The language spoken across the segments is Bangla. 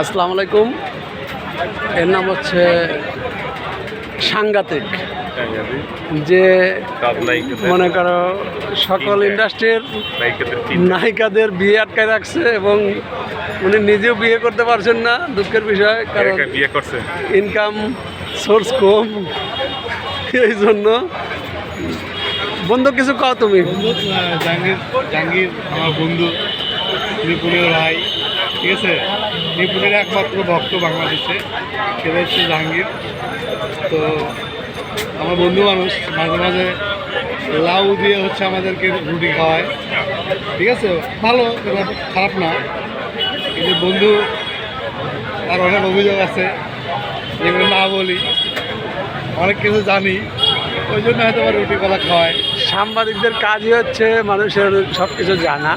আসসালামু আলাইকুম। এর নাম হচ্ছে সাংঘাতিক। যে মনে করো সকল ইন্ডাস্ট্রির নায়িকাদের বিয়ে আটকায় রাখছে এবং উনি নিজেও বিয়ে করতে পারছেন না দুঃখের বিষয় কারণ বিয়ে করছে? ইনকাম সোর্স কম। এই জন্য বন্ধু কিছু কও তুমি? জাহাঙ্গীর জাহাঙ্গীর আমার বন্ধু ভাই ঠিক আছে? নিপুণের একমাত্র ভক্ত বাংলাদেশে সেটা হচ্ছে জাহাঙ্গীর। তো আমার বন্ধু মানুষ, মাঝে মাঝে লাউ দিয়ে হচ্ছে আমাদেরকে রুটি খাওয়ায়। ঠিক আছে? ভালো, এটা খারাপ না। কিন্তু বন্ধু আর অনেক অভিযোগ আছে, যেগুলো না বলি। অনেক কিছু জানি, ওই জন্য হয়তো আমার রুটি কলা খাওয়ায়। সাংবাদিকদের কাজই হচ্ছে মানুষের সব কিছু জানা।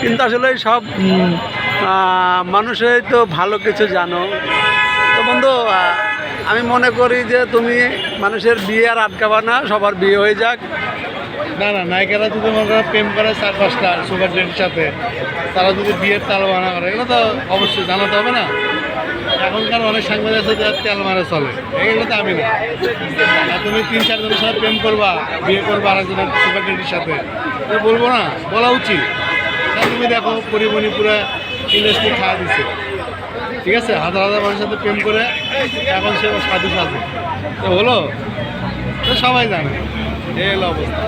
কিন্তু আসলে সব মানুষই তো ভালো কিছু জানো। তো বন্ধু আমি মনে করি যে তুমি মানুষের বিয়ে আর আটকাবা না, সবার বিয়ে হয়ে যাক। না না, নায়িকারা যদি মনে করো প্রেম করে চার পাঁচটা সুগার ডেটের সাথে, তারা যদি বিয়ের তাল বানা করে, এগুলো তো অবশ্যই জানাতে হবে না। এখনকার অনেক সাংবাদিক আছে যারা তেল মারে চলে, এগুলো তো আমি না। তুমি তিন চারজনের সাথে প্রেম করবা, বিয়ে করবা আরেকজনের সুগার ডেটের সাথে বলব না, বলা উচিত। তুমি দেখো, পরিমণিপুরে ইন্ডাস্ট্রি খাওয়া দিচ্ছে ঠিক আছে? হাজার হাজার মানুষের সাথে প্রেম করে এখন সে সাধু সাধু তো হলো? তো সবাই জানে। এই হলো অবস্থা।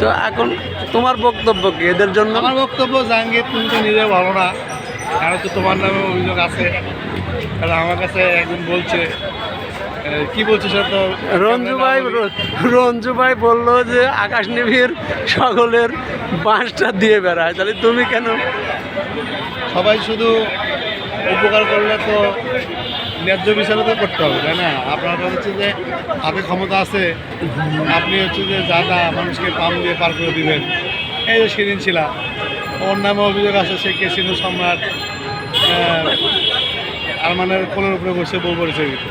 তো এখন তোমার বক্তব্য কি? এদের জন্য? আমার বক্তব্য জাহাঙ্গীর তুমি তো নিজে ভালো না। কারণ তো তোমার নামে অভিযোগ আছে। কারণ আমার কাছে একদিন বলছে। কি বলছে তো রঞ্জু ভাই রঞ্জু ভাই বলল যে আকাশ নিবির সকলের বাঁশটা দিয়ে বেড়ায়। তাহলে তুমি কেন সবাই শুধু উপকার করলে তো ন্যায্য বিচারে তো করতে হবে, তাই না? আপনার হচ্ছে যে হাতে ক্ষমতা আছে, আপনি হচ্ছে যে যাদা মানুষকে পাম দিয়ে পার করে দিবেন। এই যে সেদিন ছিলাম, ওর নামে অভিযোগ আছে সে কে সিন্ধু সম্রাট আরমানের কোলের উপরে বসে বউ দিত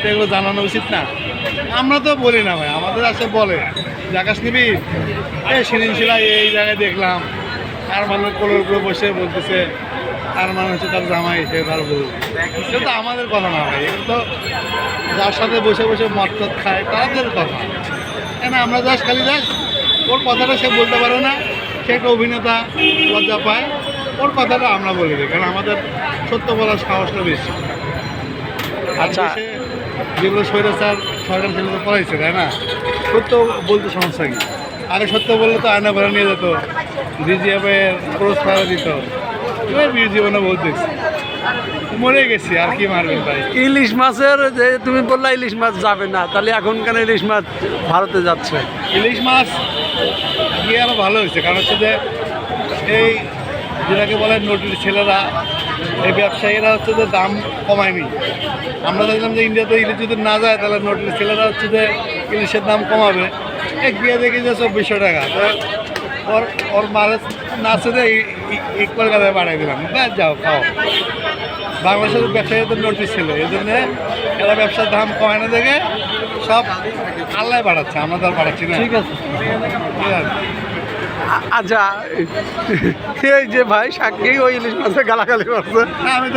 তো এগুলো জানানো উচিত না? আমরা তো বলি না ভাই, আমাদের আছে বলে। যে আকাশ নিবি? এই সেদিন ছিলাম, এই জায়গায় দেখলাম। আরমানের কোলের উপরে বসে বলতেছে আর মানে হচ্ছে তার জামাই সে তার বউ। এটা তো আমাদের কথা না ভাই তো যার সাথে বসে বসে মদ খায় তাদের কথা। কেন আমরা যাস খালি যাস ওর কথাটা সে বলতে পারে না সে একটা অভিনেতা লজ্জা পায় ওর কথাটা আমরা বলে দিই কারণ আমাদের সত্য বলার সাহসটা বেশি। আচ্ছা। আচ্ছা যেগুলো স্বৈরাচার সরকার সেগুলো পড়াইছে তাই না? সত্য বলতে সমস্যা কি? আগে সত্য বললে তো আয়না ভরে নিয়ে যেত ডিজিএফের ক্রস ফায়ার দিত। এবার বিয়ে জীবনে বহুত দেখছি মরে গেছি আর কি মারবেন ভাই? ইলিশ মাছের যে তুমি বললা ইলিশ মাছ যাবে না তাহলে এখন কেন ইলিশ মাছ ভারতে যাচ্ছে। ইলিশ মাছ গিয়ে আরও ভালো হয়েছে কারণ হচ্ছে যে এই যেটাকে বলে নটির ছেলেরা এই ব্যবসায়ীরা হচ্ছে যে দাম কমায়নি। আমরা দেখলাম যে ইন্ডিয়াতে ইলিশ যদি না যায় তাহলে নটির ছেলেরা হচ্ছে যে ইলিশের দাম কমাবে। এই গিয়ে দেখি যে চব্বিশশো টাকা। তো ওর ওর মারে নাচে যে এক কলকাতায় বাড়াই দিলাম। ব্যাস যাও খাও। বাংলাদেশের ব্যবসায়ী তো নোটিশ ছিল এই জন্য এরা ব্যবসার দাম কমায় না দেখে সব আল্লাহ বাড়াচ্ছে আমরা তো আর বাড়াচ্ছি না। ঠিক আছে। আচ্ছা এই যে ভাই সাক্ষী ওই ইলিশ মাছের গালাগালি করছে। আমি তো